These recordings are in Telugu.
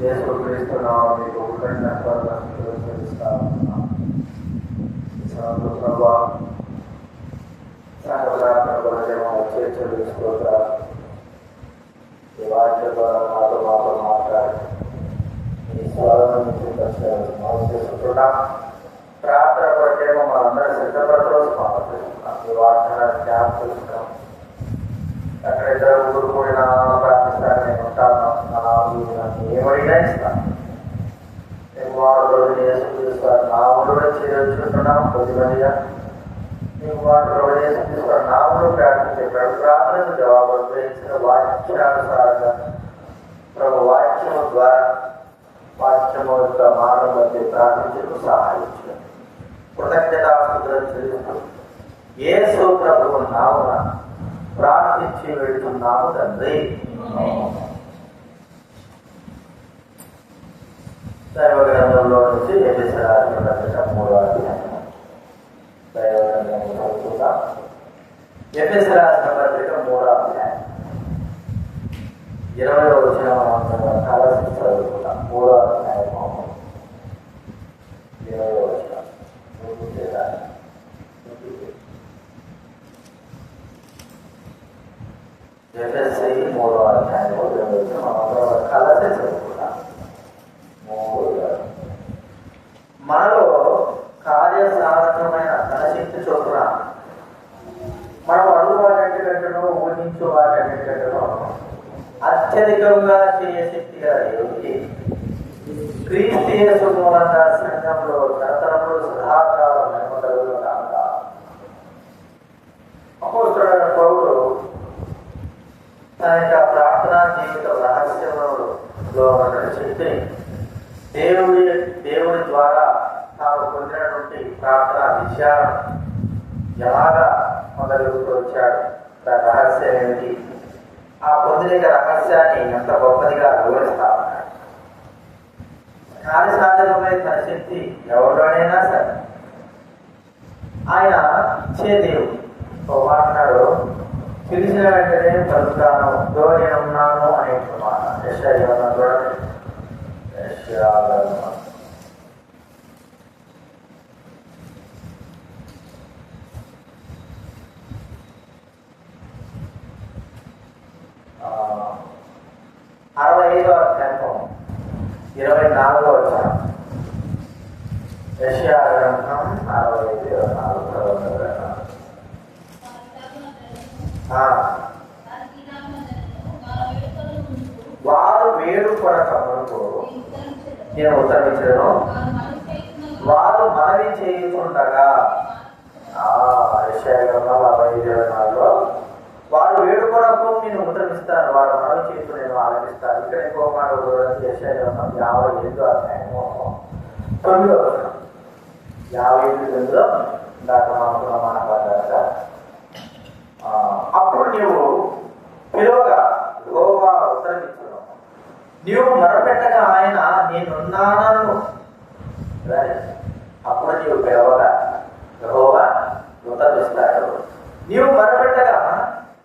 యేసుక్రీస్తున్నాం మీకు కృతజ్ఞతలు చెల్లిస్తా ప్రభా సంఘప్రార్థనలో ఈ వాక్య ద్వారా మాతో మాతో మాట్లాడి మీ స్వాగతం చేసుకుంటున్నాం ప్రార్థన కొరకేమో మనందరూ సిద్ధపడతో ఈ వాక్యాన్ని జ్ఞాపకం అక్కడ ఇద్దరు ముగ్గురు ఏమైనా ఇస్తాను నేను వాడు రోజు చేసుకుంటాను నా ఊళ్ళో చేర్చుకుంటున్నాం కొద్దిమందిగా నేను వాడు రోజు చేసుకుంటాను నా ఊళ్ళో ప్రార్థించాడు ప్రార్థనకు జవాబు గ్రహించిన వాక్యానుసారంగా ప్రభు వాక్యము ద్వారా వాక్యము యొక్క మానవ మధ్య ప్రార్థించకు సహాయించండి కృతజ్ఞతాస్తుతులను చెల్లిస్తూ యేసు ప్రభువు నామున ప్రార్థించి వెళ్తున్నాము తండ్రి దైవ గ్రంథంలో నుంచి ఎపిసరాజు పత్రిక మూడో అధ్యాయం దైవ గ్రంథం చదువుకుందాం ఎపిసరాజు పత్రిక మూడో అధ్యాయం. ఇరవై వచ్చిన Cristo e Jesus morar na ఆయన ఇచ్చే దేవుడు ఓ మాట్లాడు తెలిసిన వెంటనే పలుకుతాను ధోని ఉన్నాను అనే మాట యశ్వర్ అరవై ఐదో అధ్యాయం ఇరవై నాలుగో వచ్చాం యశ్యా గ్రంథం అరవై ఐదు ఇరవై నాలుగు వారు వేడు కొరక మునుపు నేను ఉత్తరించను వారు మనవి చేయకుండగా ఆ, యెషయా ఐదు ఇరవై నాలుగులో వారు వేడుకొనకు నేను ఉత్తరమిస్తాను. వారు మనవి చేస్తూ నేను ఆలోచిస్తాను ఇక్కడ ఎక్కువ మాట చూడండి. గ్రంథం యాభై ఐదు అధ్యాయము. తొమ్మిదో యాభై ఎనిమిదిలో ఇందాక అనుకున్న మాట అప్పుడు నీవు పిలువగా లోగా ఉత్తరమిచ్చును నీవు మొరపెట్టగా ఆయన నేనున్నానను. అప్పుడు నీవు పిలవగా యెహోవా ఉత్తరిస్తాడు నీవు మొరపెట్టగా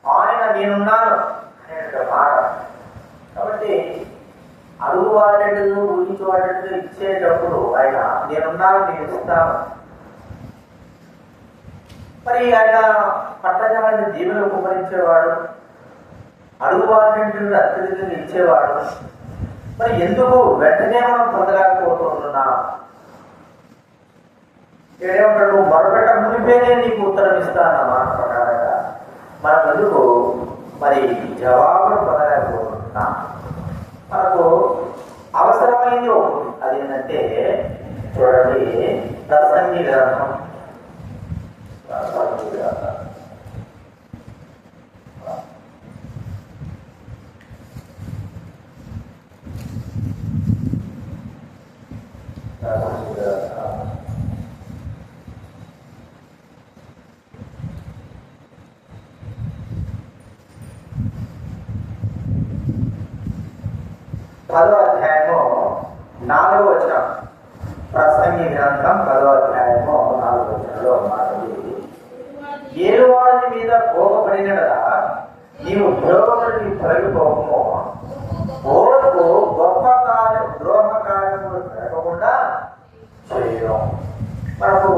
ఆయన నేనున్నాను అనే మాట అడుగు వాడేటది ఊహించి వాడేటది ఇచ్చేటప్పుడు ఆయన నేనున్నాను నేను ఇస్తాను. మరి ఆయన పట్టజాలని దీవెన ఉపకరించేవాడు అడుగు వాడేటది అత్యధికంగా ఇచ్చేవాడు. మరి ఎందుకు వెంటనే మనం పొందలేకపోతున్నాం? ఏమంటాడు మరొకట మునిపేనే నీకు ఉత్తరం ఇస్తాను మాట ప్రకారంగా. మనం ఎందుకు మరి జవాబును పొందలేకపోతున్నాం మనకు అవసరమైంది ఒకటి అది ఏంటంటే చూడండి ప్రసంగి గ్రంథం ప్రసంగి నాలుగో వచ్చిన ప్రసంగి గ్రంథం పదో అధ్యాయము నాలుగో వచనంలో మాటది ఏలువాడి మీద భోగపడిన కదా నీవు ద్రోహకుడిని తొలగిపోకము ఓర్పు గొప్ప కార్యం ద్రోహ కార్యములు జరగకుండా చేయడం మనకు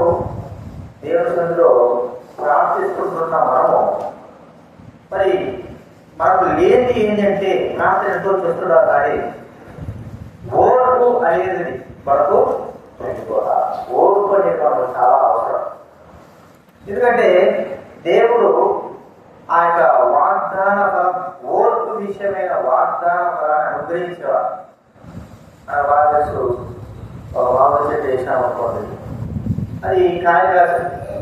దేవసంలో సందులో ప్రార్థిస్తుంటున్న మనము మరి మనకు లేని ఏంటంటే ప్రార్థన ఎంతో చేస్తున్నారు కానీ ఓ ఓర్పు అనేది మనకు పెట్టుకోవాలి ఓర్పు అనేది మనకు చాలా అవసరం. ఎందుకంటే దేవుడు ఆ యొక్క వాగ్దాన ఫలం ఓర్పు విషయమైన వాగ్దాన ఫలాన్ని అనుగ్రహించేవారు మన బాగా తెలుసు ఒక మామూలు చెట్టు అనుకోండి. అది కాయ కాస్తుంది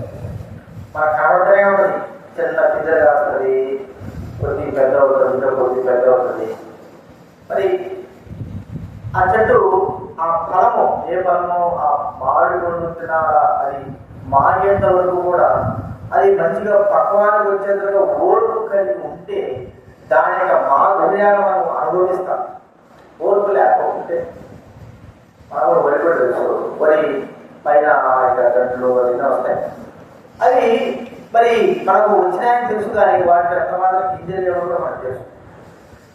మన కనబడతానే ఉంటుంది. చిన్న పిందెలు కాస్తుంది కొద్ది పెద్ద అవుతుంది కొద్ది పెద్ద అవుతుంది. మరి ఆ చెట్టు ఆ ఫలము ఏ ఫలము ఆ మామిడి పండు అది మాగేంత వరకు కూడా అది మంచిగా పక్వానికి వచ్చేంతగా ఓర్పు కలిగి ఉంటే దాని యొక్క మాధుర్యాన్ని మనం అనుభవిస్తాం. ఓర్పు లేకపోతే మనం కూడా వరి వరి పైన గంటలు అవన్నీ వస్తాయి. అది మరి మనకు వచ్చినాయని తెలుసు కానీ వాటి ఎంత మాత్రం గింజలు కూడా మనకు తెలుసు.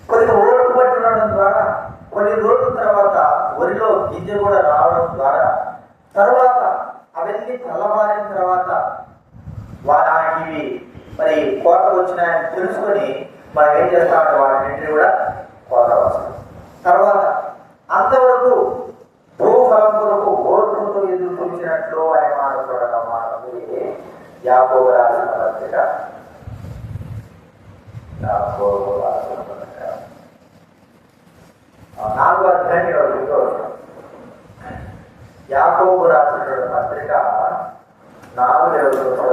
కొద్దిగా ఓర్పు పట్టి ఉండడం ద్వారా కొన్ని రోజుల తర్వాత వరిలో గింజ కూడా రావడం ద్వారా తర్వాత అవన్నీ తెల్లవారిన తర్వాత వారికి మరి కోత వచ్చినాయని తెలుసుకొని మనం ఏం చేస్తామంటే వాటిని కూడా కోత వస్తుంది తర్వాత అంతవరకు భూఫలం కొరకు ఓర్పుతో ఎదురు చూసినట్లు అనే మాట చూడడం మానవుడి యాకోబు రాసిన పత్రిక. యాకోబు రాసిన ఆ నాలుగో అధ్యాయం ఇరవై ఒకటో వచనం. యాకోబు రాసినటువంటి పత్రిక నాలుగు ఇరవై ఒకటో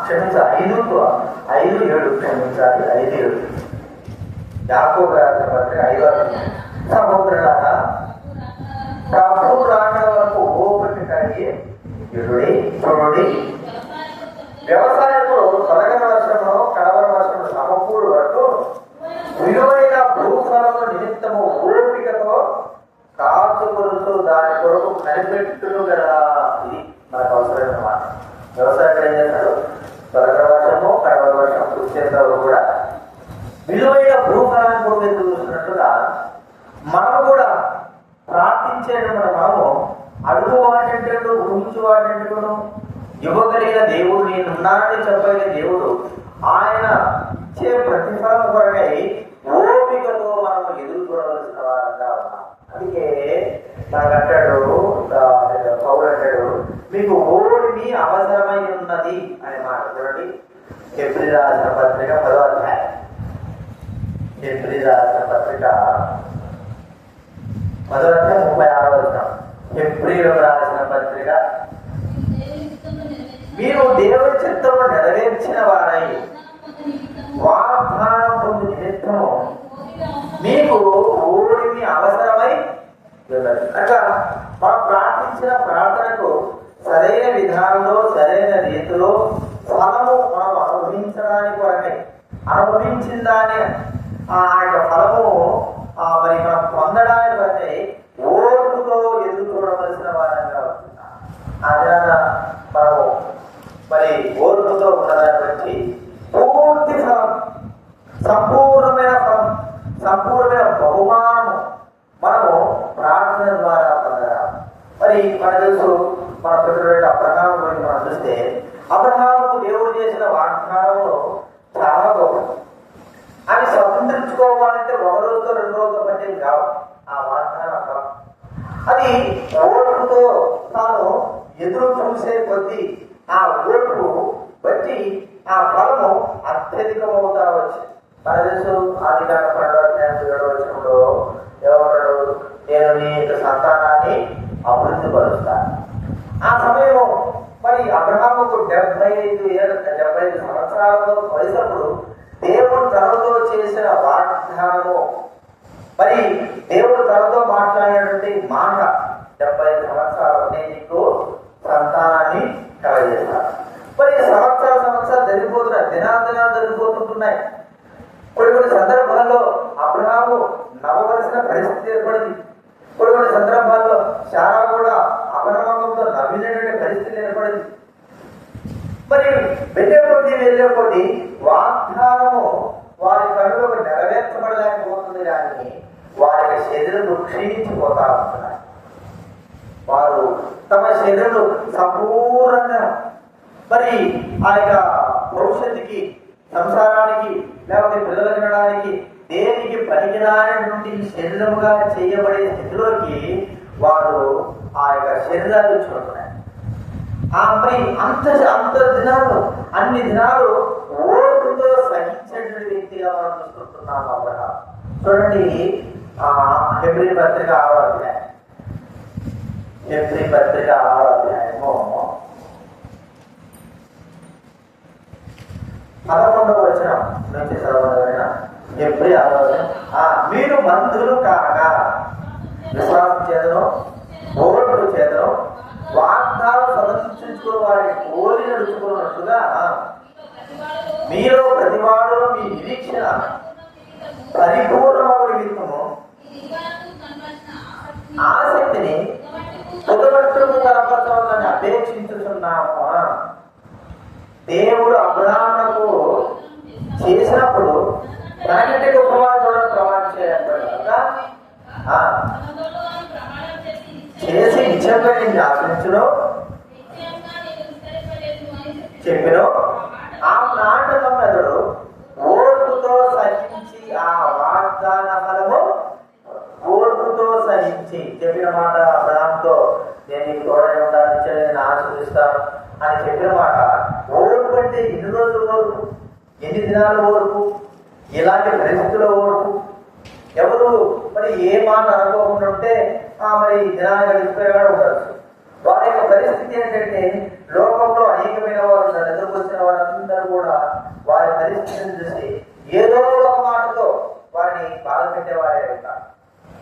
క్షమించాలి ఐదు ఐదు ఏడు క్షమించాలి ఐదు ఏడు యాకోబు రాసిన పత్రిక ఐదో అధ్యాయం. సహోదరులారా ప్రభు రాకడ వరకు ఓపిక కలిగి ఇరుడి చూడుడి వ్యవసాయంలో తొలగని వర్షంలో కడవల వర్షంలో సమకూడు వరకు విలువైన భూఫలము నిమిత్తము ఓపికతో కాచుకొలుతూ దాని కొరకు కనిపెట్టును కదా ఇది మనకు అవసరమైన మాట వ్యవసాయం ఏం చేస్తాడు తొలగని వర్షము కడవల వర్షం వచ్చేంత వరకు కూడా విలువైన భూఫలాన్ని కొరకు ఎదురు చూస్తున్నట్టుగా మనం కూడా ప్రార్థించేటప్పుడు మనము అడుగు వాటంటాడు ఊహించు వాటంటాడు ఇవ్వగలిగిన దేవుడు నేను అయిన దేవుడు ఆయన ఇచ్చే ప్రతిఫలం కొరకై ఓపికతో మనం ఎదురు చూడవలసిన వారంగా ఉన్నాం అందుకే నాకు అంటాడు ఆ, అంటాడు మీకు ఓడిని అవసరమై ఉన్నది అనే మాట. చూడండి. ఎప్పుడు రాసిన పత్రిక పదో అధ్యాయం. ఎప్పుడు రాసిన పత్రిక పదో అధ్యాయం ముప్పై ఆరో వచ్చిన ఎప్పుడు రాసిన పత్రిక మీరు దేవుని చిత్తము నెరవేర్చిన వారై వాగ్దానం పొంది నిమిత్తము మీకు ఓడిమి అవసరమై అట్లా మనం ప్రార్థించిన ప్రార్థనకు సరైన విధానంలో సరైన రీతిలో ఫలము మనం అనుభవించడానికి కొరకై అనుభవించిన దాని ఆ యొక్క ఫలము ఆ మరి మనం పొందడానికి కొరకై ఓర్పుతో ఎదురు వారంగా ఉంటున్నాం అదే మనము మరి ఓర్పుతో ఉన్నదాన్ని బట్టి పూర్తి ఫలం సంపూర్ణమైన ఫలం సంపూర్ణమైన బహుమానము మనము ప్రార్థన ద్వారా పొందగలం. మరి మన తెలుసు మన పిల్లలు అబ్రహాం గురించి మనం చూస్తే అబ్రహాముకు దేవుడు చేసిన వాగ్దానంలో చాలా గొప్ప అవి స్వతంత్రించుకోవాలంటే ఒక రోజుతో రెండు రోజులు పట్టేది కావు ఆ వాగ్దానం అది ఓర్పుతో తాను ఎదురు చూసే కొద్దీ ఆ ఓర్పు బట్టి ఆ ఫలము అత్యధికమవుతా వచ్చి మన తెలుసు ఆది కాక పడవచ్చినప్పుడు ఎవరు నేను నీ యొక్క సంతానాన్ని అభివృద్ధి పరుస్తాను. ఆ సమయంలో మరి అబ్రహాముకు డెబ్బై ఐదు ఏళ్ళ డెబ్బై ఐదు సంవత్సరాలలో వయసప్పుడు దేవుడు తనతో చేసిన వాగ్దానము. మరి దేవుడు తనతో మాట్లాడినటువంటి మాట డెబ్బై ఐదు సంవత్సరాలు నేను నీకు సంతానాన్ని కలగజేస్తాను మరి సంవత్సర సంవత్సరాలు జరిగిపోతున్నాయి దినాలు దినాలు జరిగిపోతుంటున్నాయి కొన్ని కొన్ని సందర్భాల్లో అబ్రహాము నవ్వవలసిన పరిస్థితి ఏర్పడింది కొన్ని కొన్ని సందర్భాల్లో చాలా కూడా అపనమ్మకంతో నవ్వినటువంటి పరిస్థితి ఏర్పడింది మరి వెళ్ళే కొద్ది వెళ్ళే కొద్ది వాగ్దానము వారి కనులకు నెరవేర్చబడలేకపోతుంది కానీ వారి యొక్క శరీరం క్షీణించిపోతా ఉంటున్నాయి వారు తమ శరీరం సంపూర్ణంగా మరి ఆ యొక్క భవిష్యత్తుకి సంసారానికి లేకపోతే పిల్లలు కనడానికి దేనికి పనికిరానటువంటి శరీరముగా చేయబడే స్థితిలోకి వారు ఆ యొక్క శరీరాలు చూడుతున్నారు ఆ మరి అంత అంత దినాలు అన్ని దినాలు ఓర్పుతో సహించేటువంటి వ్యక్తిగా మనం చూసుకుంటున్నాం అబ్రహం చూడండి హెబ్రి పత్రిక ఆరో అధ్యాయం. హెబ్రి పత్రిక ఆరో అధ్యాయము పదకొండవ వచ్చిన నుంచి చదవడం హెబ్రి ఆరో మీరు మందులు కాక విశ్వాసం చేతను ఓర్పు చేతను వాగ్దానం సమర్పించుకుని వారిని కోరి నడుచుకున్నట్టుగా మీలో ప్రతివాడు మీ నిరీక్షణ పరిపూర్ణమగు ఆసక్తిని పొదగట్టుకు కనపరచవాలని అపేక్షించుతున్నాము దేవుడు అబ్రహామునకు చేసినప్పుడు దానికంటే గొప్పవాడు చూడడం ప్రమాణం చేయబడ్డాడు కదా? చేసి నిజంగా నేను ఆశించను? చెప్పిన? ఆ నాటకం మెదడు ఓర్పుతో సహించి ఆ వాగ్దాన ఫలము ప్రభుతో సహించి చెప్పిన మాట అబ్రహాంతో నేను ఈ తోడై ఉంటాను నేను ఆశీర్దిస్తాను అని చెప్పిన మాట ఓర్పు అంటే ఎన్ని రోజుల ఓర్పు? ఎన్ని దినాల ఓర్పు? ఇలాంటి పరిస్థితుల ఓర్పు? ఎవరు మరి ఏ మాట అనుకోకుండా ఉంటే ఆ మరి దినాలు గడిచిపోయేవాడు ఉండొచ్చు. వారి యొక్క పరిస్థితి ఏంటంటే లోకంలో అనేకమైన వారు నన్ను ఎదుర్కొచ్చిన వారందరూ కూడా వారి పరిస్థితిని చూసి ఏదో ఒక మాటతో వారిని బాధ పెట్టేవారే ఉంటారు.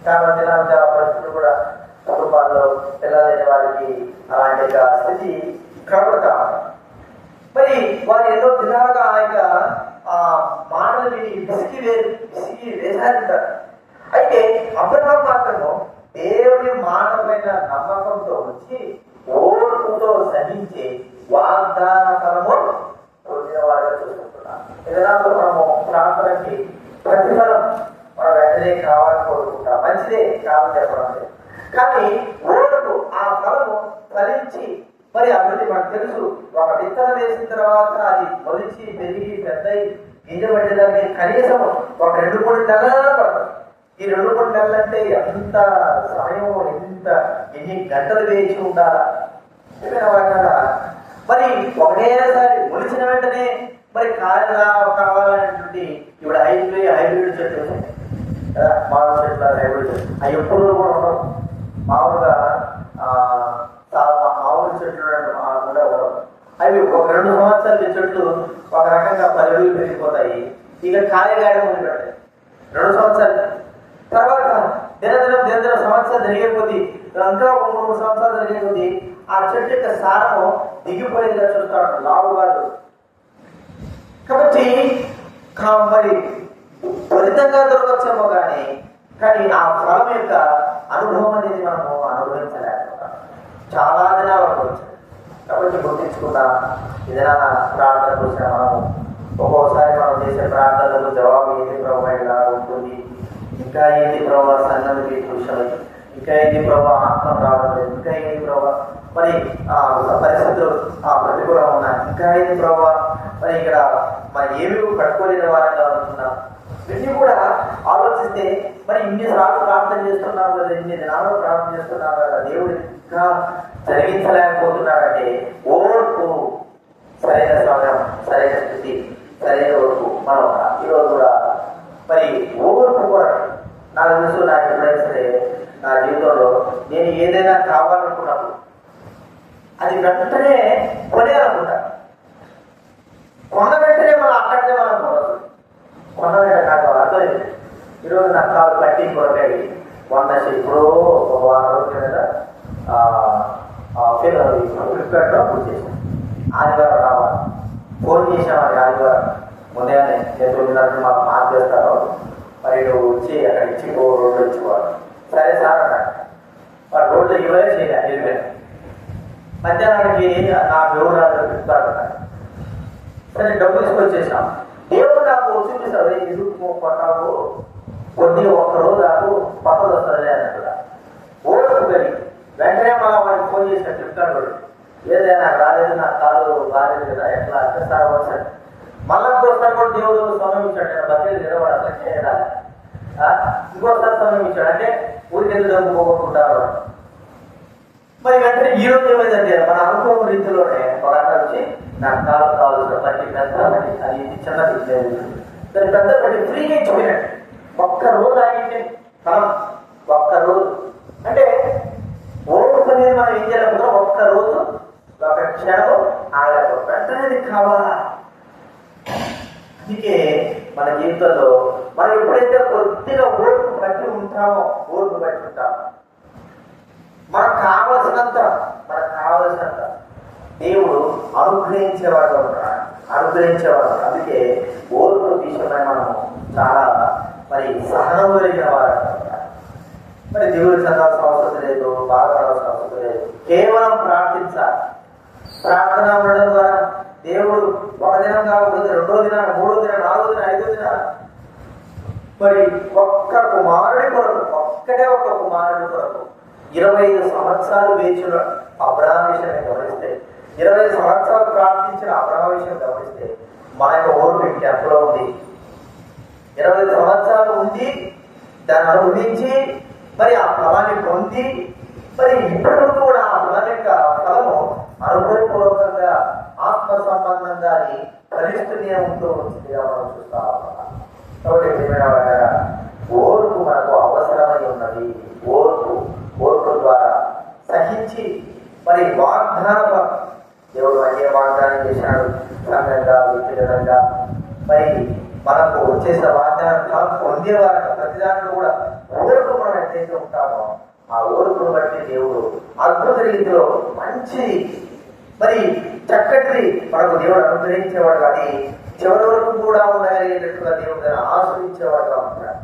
చాలా దినాలు చాలా పరిస్థితులు కూడా కుటుంబాల్లో పిల్లలైన వారికి అలాంటి స్థితి కనబడతా మరి వారు ఎన్నో దినాలుగా ఆ యొక్క ఆ మాటలు విని విసిగి వే విసిగి వేసారంటారు అయితే అబ్రహం మాత్రము దేవుని మానవమైన నమ్మకంతో వచ్చి ఓర్పుతో సహించి వాగ్దాన ఫలము పొందిన వారిగా చూసుకుంటున్నాం. ఏదైనా మనము ప్రార్థనకి ప్రతిఫలం మన వెంటనే కావాలి. మంచిదే కాదని చెప్పడం కానీ ఓర్పు ఆ ఫలము ఫలించి మరి అభివృద్ధి మనకు తెలుసు. ఒక విత్తనం వేసిన తర్వాత అది మొలిచి పెరిగి పెద్దయి గింజ పట్టేదానికి కనీసం ఒక రెండు మూడు నెలలు పడతాం ఈ రెండు మూడు నెలలు అంటే ఎంత సమయం ఎంత ఎన్ని గంటలు వేచి ఉండాలా? చెప్పిన మరి ఒకటేసారి మొలిచిన వెంటనే మరి కాయలు కావాలనేటువంటి ఇప్పుడు హైబ్రిడ్ హైబ్రిడ్ చెట్లు ఉన్నాయి. ఉంటారు హైబ్రిడ్ అవి ఎప్పుడు కూడా ఉండవు మామూలుగా మామూలు చెట్లు ఉండవు అవి ఒక రెండు సంవత్సరాలు చెట్లు ఒక రకంగా పల్లెలు పెరిగిపోతాయి. ఇక ఖాళీ గాయడం పెడతాయి. రెండు సంవత్సరాలు. తర్వాత దినదినం దినదిన సంవత్సరాలు జరిగే ఇంకా ఒక మూడు సంవత్సరాలు జరిగే ఆ చెట్టు యొక్క సారము దిగిపోయేదిగా చూస్తాడు లావు కాదు కాబట్టి మరి ఫలితంగా దొరకచ్చేమో కానీ కానీ ఆ ఫలం యొక్క అనుభవం అనేది మనము అనుభవించలేకపోతాం. చాలా దినాలు అనుభవించాలి కాబట్టి గుర్తించుకుందాం ఏదైనా ప్రార్థన చూసిన మనము ఒక్కొక్కసారి మనం చేసే ప్రార్థనలకు జవాబు ఏది ప్రభావ ఇలా ఉంటుంది. ఇంకా ఏంటి ప్రభావ సన్నది కృషి ఇంకా ఏది ప్రభావ ఆత్మ రావడం లేదు ఇంకా ఏంటి ప్రభావ మరి ఆ పరిస్థితులు ఆ ప్రతికూలం ఉన్నాయి ఇంకా ఏది ప్రభావ మరి ఇక్కడ మరి ఏమి కట్టుకోలేని వారంగా ఉంటున్నాం. ఇవన్నీ కూడా ఆలోచిస్తే మరి ఇన్ని సార్లు ప్రార్థన చేస్తున్నావు కదా ఇన్ని దినాలు ప్రార్థన చేస్తున్నావు కదా దేవుడు ఇంకా జరిగించలేకపోతున్నాడంటే ఓర్పు సరైన సమయం సరైన స్థితి సరైన ఓర్పు మనం ఈరోజు కూడా మరి ఓర్పు కూడా నాకు తెలుసు నాకు ఎప్పుడైనా సరే నా జీవితంలో నేను ఏదైనా కావాలనుకున్నప్పుడు అది వెంటనే కొనేయాలనుకుంటా కొన్న వెంటనే మనం అక్కడికే మనం కొన కొన్న వెంటనే నాకు అర్థమైంది. ఈరోజు నాకు కట్టి కొరకాయి. వంద ఇప్పుడు ఒక వారం రోజుల కిందట ఫ్లిప్కార్ట్లో బుక్ చేశాను ఆదివారం రావాలి. ఫోన్ చేసాం అది ఆదివారం. ఉదయాన్నే నేను తొమ్మిదిన్నరకు మాకు మార్క్ చేస్తారు మరి నువ్వు వచ్చి అక్కడ ఇచ్చి ఓ రోడ్లు ఇచ్చివాడు సరే సార్ అన్నాడు వాడు రోడ్లు ఇవ్వలే చేయాలి వెళ్ళిపోయాను మధ్యాహ్నానికి నా వివరాలు రాదు ఫ్లిప్కార్ట్ అన్నాడు సరే డబ్బులు తీసుకొచ్చేసాం. దేవుడు నాకు చూపిస్తాడు ఎందుకు కొట్టావు కొద్దిగా ఒక్క రోజు నాకు పక్కన వస్తుంది అన్నట్టుగా ఓటు గడి వెంటనే మళ్ళీ వాడికి ఫోన్ చేసిన చెప్తాడు వాడు. ఏదైనా రాలేదు నా కాదు రాలేదు కదా ఎట్లా అంటే సార్ వచ్చాడు మళ్ళా ఇంకోసారి కూడా దేవుడు సమయం ఇచ్చాడు చేయాలి ఇంకోసారి సమయం ఇచ్చాడు. అంటే ఊరికెళ్ళి డబ్బు పోగొట్టుకుంటారు మరి వెంటనే ఈ రోజు ఏమైందంటే మన అనుభవం రీతిలోనే ఒక అన్న వచ్చి నాకు కాలు కావాల్సిన పట్టి పెద్ద అది ఇది చిన్నది లేదు దాని పెద్ద పట్టి ఫ్రీగా ఇచ్చిపోయినట్టు ఒక్క రోజు ఆగింటే మనం ఒక్క రోజు అంటే ఓపిక అనేది మనం ఏం చేయలేకపోతున్నాం ఒక్క రోజు ఒక క్షణం ఆగలేకపోతాం వెంటనే కావాలా. అందుకే మన జీవితంలో మనం ఎప్పుడైతే కొద్దిగా ఓర్పు బట్టి ఉంటామో ఓర్పు బట్టి ఉంటామో మనకు కావలసినంత మనకు కావలసినంత దేవుడు అనుగ్రహించేవాడు ఉన్నాడు అనుగ్రహించేవాడు. అందుకే ఓర్పు తీసుకు మనం చాలా మరి సహనం కలిగిన వారు మరి దేవుడు చదవాల్సిన అవసరం లేదు బాధపడాల్సిన అవసరం లేదు. కేవలం ప్రార్థించాలి. ప్రార్థన ఉండడం ద్వారా దేవుడు ఒక దినం కాకపోతే రెండో దిన మూడో దిన నాలుగో దిన ఐదో దిన మరి ఒక్క కుమారుడి కొరకు ఒక్కటే ఒక్క కుమారుడి కొరకు ఇరవై ఐదు సంవత్సరాలు వేచిన అబ్రహాం విషయాన్ని గమనిస్తే ఇరవై ఐదు సంవత్సరాలు ప్రార్థించిన అబ్రహాం విషయం గమనిస్తే మా యొక్క ఓర్పు ఎంతలో ఉంది. ఇరవై ఐదు సంవత్సరాలు ఉంది దాన్ని అనుభవించి మరి ఆ ఫలాన్ని పొంది మరి ఇప్పుడు కూడా ఆ ఫలం యొక్క ఫలము అనుభవపూర్వకంగా ఆత్మ సంబంధంగా అది ఫలిస్తూనే ఉంటూ వచ్చిందిగా మనం చూస్తా కాబట్టి ఓర్పు మనకు అవసరమై ఉన్నది. ఓర్పు ఓర్పు ద్వారా సహించి మరి వాగ్దానం దేవుడు అదే వాగ్దానం చేశాడు సంఘంగా వ్యక్తిగతంగా. మరి మనకు చేసిన వాగ్దానం ఫలం పొందేవారు ప్రతి దాంట్లో కూడా ఓర్పు మనం ఎట్లయితే ఉంటామో ఆ ఓర్పును బట్టి దేవుడు అద్భుత రీతిలో మంచి మరి చక్కటి మనకు దేవుడు అనుగ్రహించేవాడు కానీ చివరి వరకు కూడా ఉండగలిగేటట్టుగా దేవుడు దాన్ని ఆశ్రయించేవాడుగా ఉంటాడు.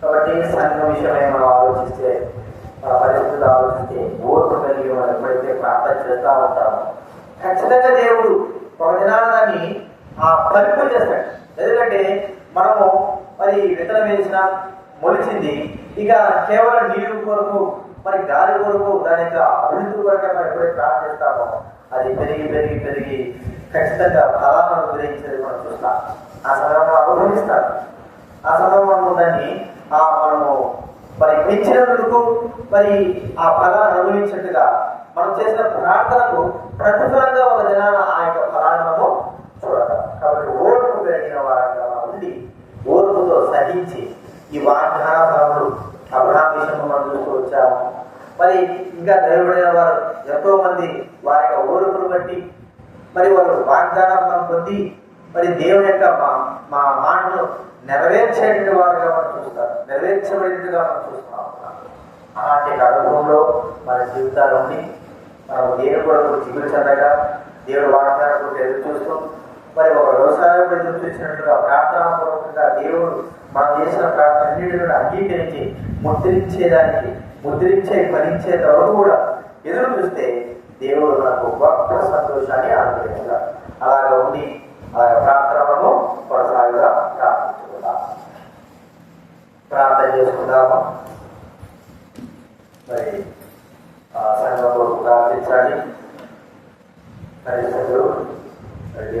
కాబట్టి సంఘం విషయమై మనం ఆలోచిస్తే మన పరిస్థితులు ఆలోచిస్తే ఓర్పు కలిగి మనం ఎప్పుడైతే ప్రార్థన చేస్తూ ఉంటామో ఖచ్చితంగా దేవుడు ఒక దినాన్ని దాన్ని ఆ ఫలింపు చేస్తాడు. ఎందుకంటే మనము మరి విత్తనం వేసిన మొలిచింది ఇక కేవలం నీరు కొరకు మరి గాలి కొరకు దాని యొక్క అభివృద్ధి కొరకు మనం ఎప్పుడైతే ప్రార్థిస్తామో అది పెరిగి పెరిగి పెరిగి ఖచ్చితంగా ఫలాలను అనుగ్రహించేది మనం చూస్తాం. ఆ సందర్భంలో అనుభవిస్తాం ఆ సందర్భంలో దాన్ని ఆ మనము మరి పెంచినందుకు మరి ఆ ఫలాన్ని అనుభవించినట్టుగా మనం చేసిన ప్రార్థనకు ప్రతిఫలంగా ఒక జనాన ఆ యొక్క ఫలాన్ని మనము చూడగలం. కాబట్టి ఓర్పు కలిగిన వారంగా ఉండి ఓర్పుతో సహించి ఈ వాగ్దాన ఫలములు అబ్రహాం విషయంలో మనం చూస్తూ వచ్చాము. మరి ఇంకా దైవబడిన వారు ఎంతో మంది వారి యొక్క ఓర్పును బట్టి మరి వారు వాగ్దానం మనం పొంది మరి దేవుని యొక్క మా మా మాటను నెరవేర్చేటువంటి వారుగా మనం చూస్తారు నెరవేర్చబడినట్టుగా మనం చూస్తున్నాం అలాంటి అనుభవంలో మన జీవితాలు ఉండి మనం దేవుడు కొరకు చిగురు చెందగా దేవుడు వాగ్దానం కొరకు ఎదురు చూస్తూ మరి ఒక వ్యవసాయం చూసినట్టుగా ప్రార్థనాపూర్వకంగా దేవుడు మనం చేసిన ప్రార్థన అన్నిటిని అంగీకరించి ముద్రించేదానికి ముద్రించే ఫలించేంత వరకు కూడా ఎదురు చూస్తే దేవుడు నాకు గొప్ప సంతోషాన్ని అనుగ్రహించాలి అలాగే ఉండి అలాగే ప్రార్థనలను కొనసాగుగా ప్రార్థించుకుందాం. ప్రార్థన చేసుకుందామా? మరి సంఘం కొరకు ప్రార్థించాలి. పరిస్థితులు